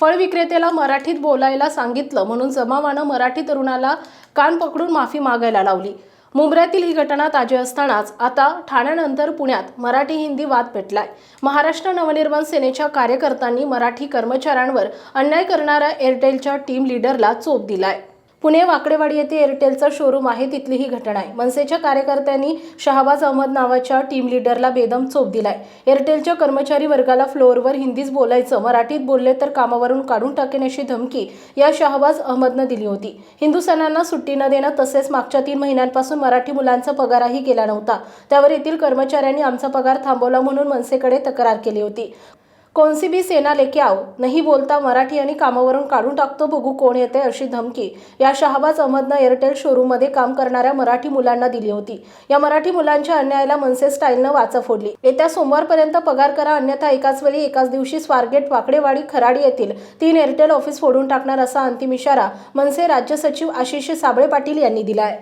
फळ विक्रेत्याला मराठीत बोलायला सांगितलं म्हणून जमावानं मराठी तरुणाला कान पकडून माफी मागायला लावली. मुंबऱ्यातील ही घटना ताजी असतानाच आता ठाण्यानंतर पुण्यात मराठी हिंदी वाद पेटलाय. महाराष्ट्र नवनिर्माण सेनेच्या कार्यकर्त्यांनी मराठी कर्मचाऱ्यांवर अन्याय करणाऱ्या एअरटेलच्या टीम लीडरला चोप दिलाय. पुणे वाकडेवाडी येथे एअरटेलचं शोरूम आहे. तिथली ही घटना आहे. मनसेच्या कार्यकर्त्यांनी शहाबाज अहमद नावाच्या टीम लीडरला बेदम चोप दिलाय. एअरटेलच्या कर्मचारी वर्गाला फ्लोअरवर हिंदीच बोलायचं मराठीत बोलले तर कामावरून काढून टाकेन अशी धमकी या शहाबाज अहमदनं दिली होती. हिंदू सणांना सुट्टी न देणं तसेच मागच्या तीन महिन्यांपासून मराठी मुलांचा पगारही केला नव्हता. त्यावर येथील कर्मचाऱ्यांनी आमचा पगार थांबवला म्हणून मनसेकडे तक्रार केली होती. कोणसी भी सेना लेके आओ नाही बोलता मराठी आणि कामावरून काढून टाकतो बघू कोण येते अशी धमकी. या शहाबाज अहमदनं एअरटेल शोरूममध्ये काम करणाऱ्या मराठी मुलांना दिली होती. या मराठी मुलांच्या अन्यायाला मनसे स्टाईलनं वाचा फोडली. येत्या सोमवारपर्यंत पगार करा अन्यथा एकाच वेळी एकाच दिवशी स्वारगेट वाकडेवाडी खराडी येथील तीन एअरटेल ऑफिस फोडून टाकणार असा अंतिम इशारा मनसे राज्य सचिव आशिष साबळे पाटील यांनी दिला आहे